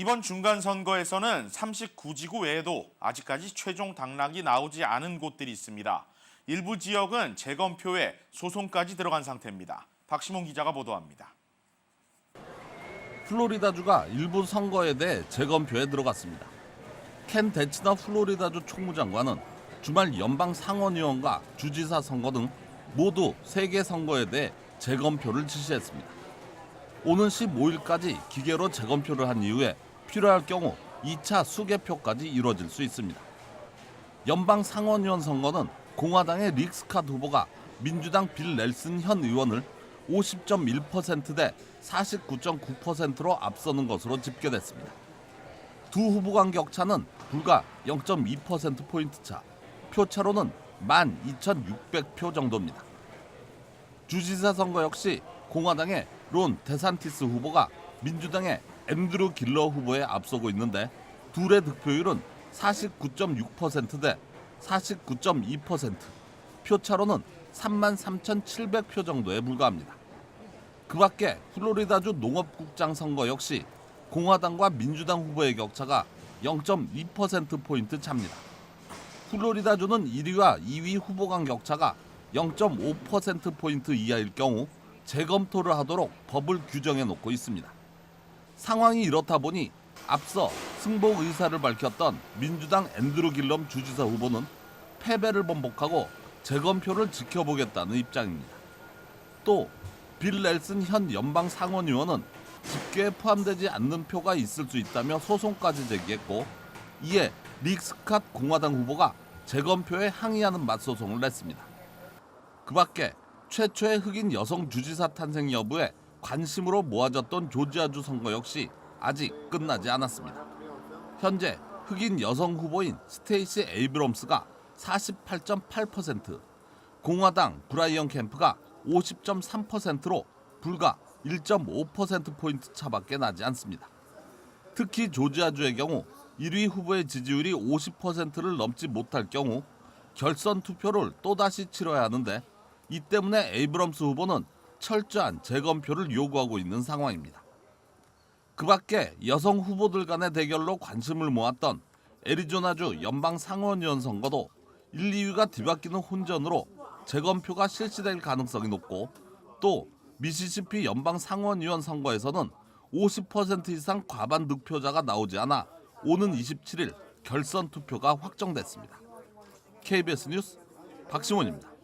이번 중간 선거에서는 39지구 외에도 아직까지 최종 당락이 나오지 않은 곳들이 있습니다. 일부 지역은 재검표에 소송까지 들어간 상태입니다. 박시몬 기자가 보도합니다. 플로리다주가 일부 선거에 대해 재검표에 들어갔습니다. 켄 데치너 플로리다주 총무장관은 주말 연방 상원의원과 주지사 선거 등 모두 세개 선거에 대해 재검표를 지시했습니다. 오는 15일까지 기계로 재검표를 한 이후에 필요할 경우 2차 수개표까지 이루어질 수 있습니다. 연방 상원의원 선거는 공화당의 릭스캇 후보가 민주당 빌 넬슨 현 의원을 50.1%대 49.9%로 앞서는 것으로 집계됐습니다. 두 후보 간 격차는 불과 0.2%포인트 차, 표차로는 12,600표 정도입니다. 주지사 선거 역시 공화당의 론 데산티스 후보가 민주당의 앤드루 길러 후보에 앞서고 있는데 둘의 득표율은 49.6%대 49.2%, 표차로는 33,700표 정도에 불과합니다. 그 밖에 플로리다주 농업국장 선거 역시 공화당과 민주당 후보의 격차가 0.2%포인트 차입니다. 플로리다주는 1위와 2위 후보 간 격차가 0.5%포인트 이하일 경우 재검토를 하도록 법을 규정해 놓고 있습니다. 상황이 이렇다 보니 앞서 승복 의사를 밝혔던 민주당 앤드루 길럼 주지사 후보는 패배를 번복하고 재검표를 지켜보겠다는 입장입니다. 또 빌 넬슨 현 연방 상원의원은 집계에 포함되지 않는 표가 있을 수 있다며 소송까지 제기했고 이에 릭스캇 공화당 후보가 재검표에 항의하는 맞소송을 냈습니다. 그 밖에 최초의 흑인 여성 주지사 탄생 여부에 관심으로 모아졌던 조지아주 선거 역시 아직 끝나지 않았습니다. 현재 흑인 여성 후보인 스테이시 에이브럼스가 48.8%, 공화당 브라이언 캠프가 50.3%로 불과 1.5%포인트 차밖에 나지 않습니다. 특히 조지아주의 경우 1위 후보의 지지율이 50%를 넘지 못할 경우 결선 투표를 또다시 치러야 하는데 이 때문에 에이브럼스 후보는 철저한 재검표를 요구하고 있는 상황입니다. 그 밖에 여성 후보들 간의 대결로 관심을 모았던 애리조나주 연방 상원의원 선거도 1, 2위가 뒤바뀌는 혼전으로 재검표가 실시될 가능성이 높고 또 미시시피 연방 상원의원 선거에서는 50% 이상 과반 득표자가 나오지 않아 오는 27일 결선 투표가 확정됐습니다. KBS 뉴스 박시원입니다.